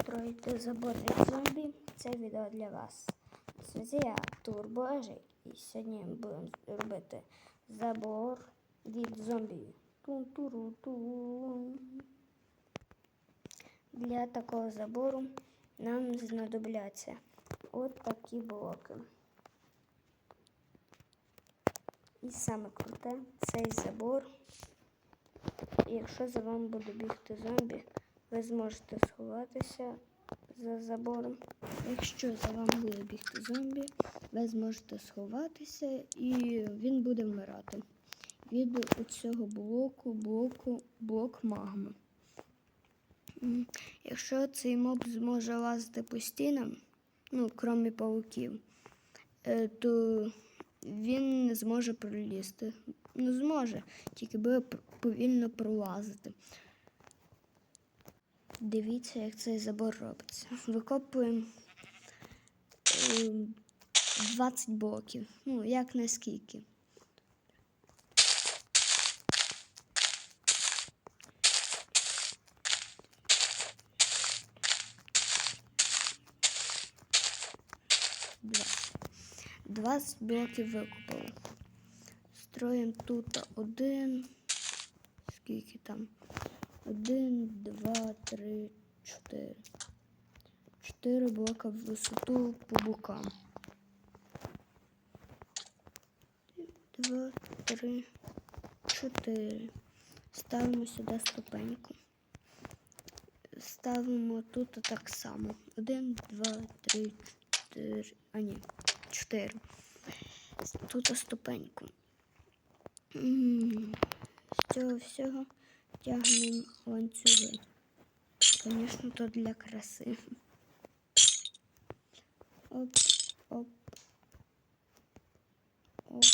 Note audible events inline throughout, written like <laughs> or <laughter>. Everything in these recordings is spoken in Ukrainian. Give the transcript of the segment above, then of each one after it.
устроїти забор зомбі, це відео для вас. Связі я Турбожий, і сьогодні будемо робити забор від зомбі. Для такого забору нам знадобляться от такі блоки. І саме круте цей забор. Якщо за вами буде бігти зомбі, ви зможете сховатися за забором. Якщо за вами буде бігти зомбі, ви зможете сховатися і він буде вмирати. Від цього блоку, блоку, блок магми. Якщо цей моб зможе лазити по стінам, ну, крім пауків, е, то він не зможе пролізти. Ну, зможе, тільки буде повільно пролазити. Дивіться, як цей забор робиться. Викопуємо е, 20 блоків. Ну, як наскільки. Двадцять. 20 блоків викопали. Строїмо тут один. Скільки там? Один, два, три, чотири. Чотири блока в висоту по бокам. Два, три, чотири. Ставимо сюди ступеньку. Ставимо тут так само. Один, два, три, чотири. А ні, чотири. Тут ступеньку. З цього всього тягнемо ланцюги. Звісно, то для краси. Оп, оп. Оп.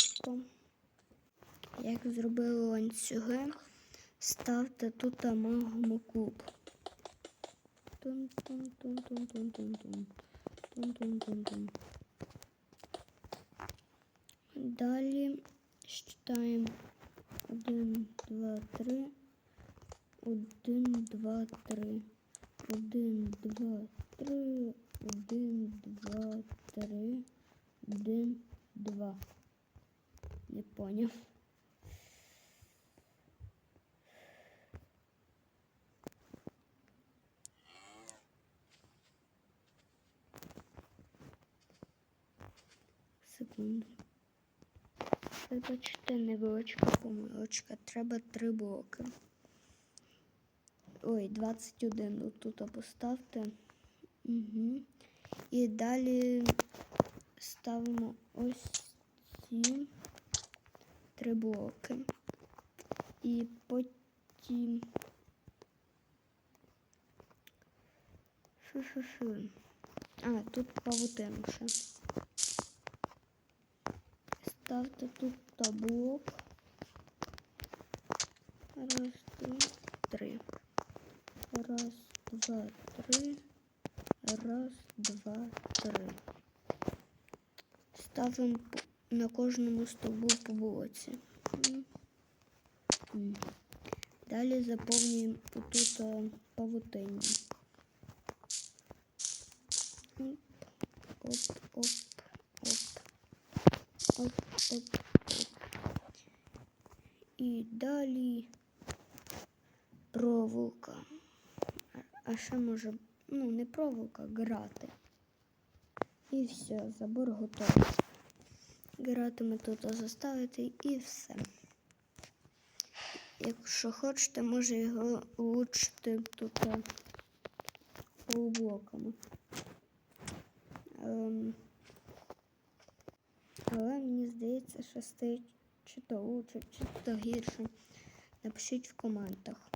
Як зробили ланцюги, ставте тут магму куб. Тун-тун-тун-тун-тун-тун-тун. Тун-тун-тун-тун. Далі считаємо 1, 2, 3. 1, 2, 3. 1, 2, 3. 1, 2, 3. 1, 2. Не поняв. Секунду. Вибачте, невеличка помилочка. Треба три блоки. Ой, 21 отут поставте. Угу. І далі ставимо ось ці три блоки. І потім. Фу-фу-фу. А, тут павутину ще. Ставте тут таблок. Раз, два, три. Раз, два, три. Раз, два, три. Ставимо п- на кожному стовбу по блоці. М. М. Далі заповнюємо тут е, павутиння. Оп, оп, оп, оп. Оп, оп, оп. І далі проволока. А- ще може, ну, не проволока, грати. І все, забор готовий. Грати ми тут заставити і все. Якщо хочете, може його влучити тут е, полублоками. Ем, але мені здається, що стоїть чи то лучше, чи то гірше. Напишіть в коментах.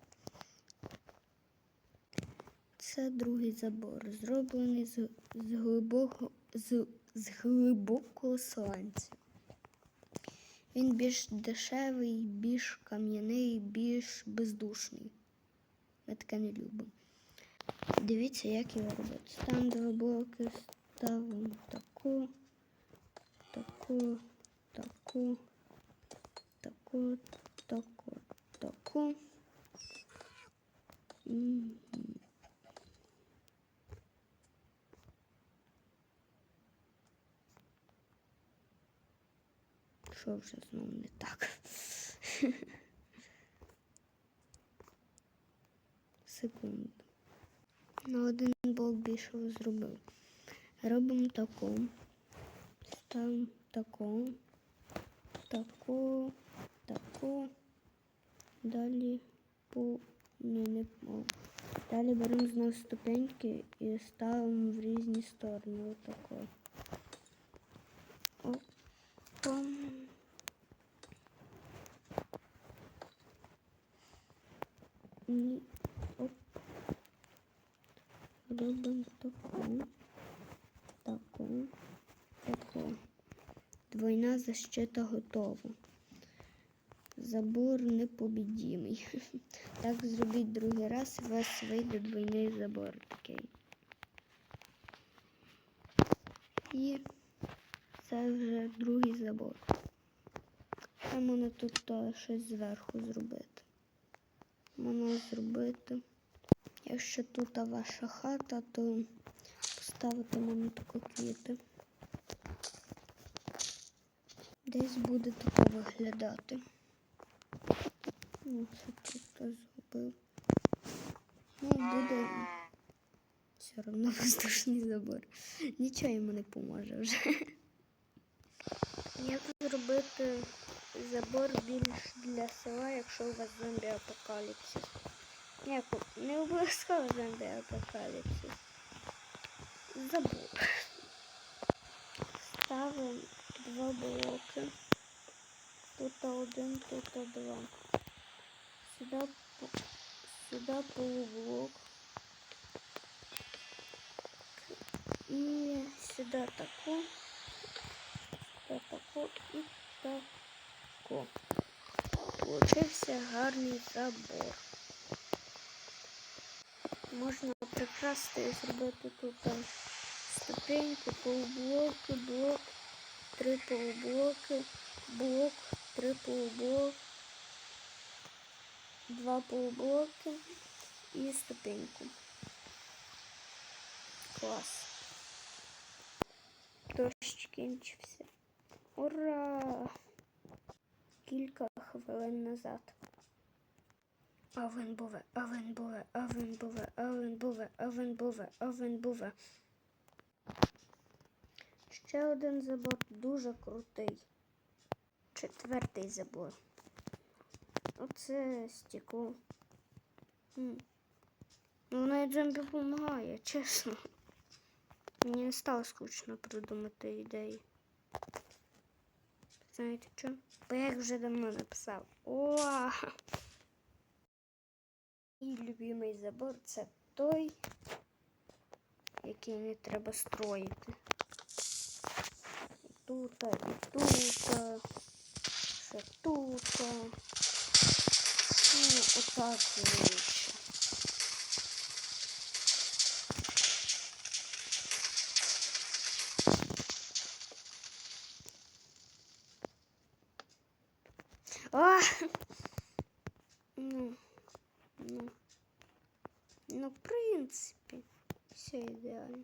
Це другий забор, зроблений з, з глибокого з, з глибокого сланця. Він більш дешевий, більш кам'яний, більш бездушний. Ми таке не любимо. Дивіться, як його робити. Ставимо два блоки, ставимо таку, таку, таку, таку, таку, таку. Що вже знову не так? <laughs> Секунду. На один блок більше зробив. Робимо таку. Ставимо таку, таку, таку. Далі по ні, не по. Далі беремо знову ступеньки і ставимо в різні сторони. Отако. Опа. Оп. Робимо таку, таку, таку. Двойна защита готова. Забор непобідімий. <laughs> Так зробіть другий раз, і у вас вийде двойний забор такий. І це вже другий забор. Ще можна тут щось зверху зробити. Можна зробити. Якщо тут ваша хата, то поставити можна таку квіти. Десь буде таке виглядати. Ну, тут зробив. Ну, буде все одно воздушний забор. Нічого йому не поможе вже. Як зробити забор більш для села, якщо у вас зомбі апокаліпсис? Як не обов'язково зомбі апокаліпсис. Забор. Ставимо два блоки. Тут один, тут два. Сюда, по- сюда полублок. І сюди таку, сюди таку і таку. Получився гарний забор. Можна прикрасти і зробити тут там ступеньки, полублоки, блок, три полублоки, блок, три полублоки, два полублоки і ступеньку. Клас. Дощ кінчився. Ура! Кілька хвилин назад. Овен буве, овен буве, овен буве, овен буве, овен буве, овен буве. Ще один забор дуже крутий. Четвертий забор. Оце стекло. М. Ну, навіть зомбі допомагає, чесно. Мені не стало скучно придумати ідеї. Знаєте що? Бо я їх вже давно написав. О! Мій любимий забор це той, який не треба строїти. І тут, і тут, ще тут. Ну, отак А! Ну, ну, ну, в принципі, все ідеально.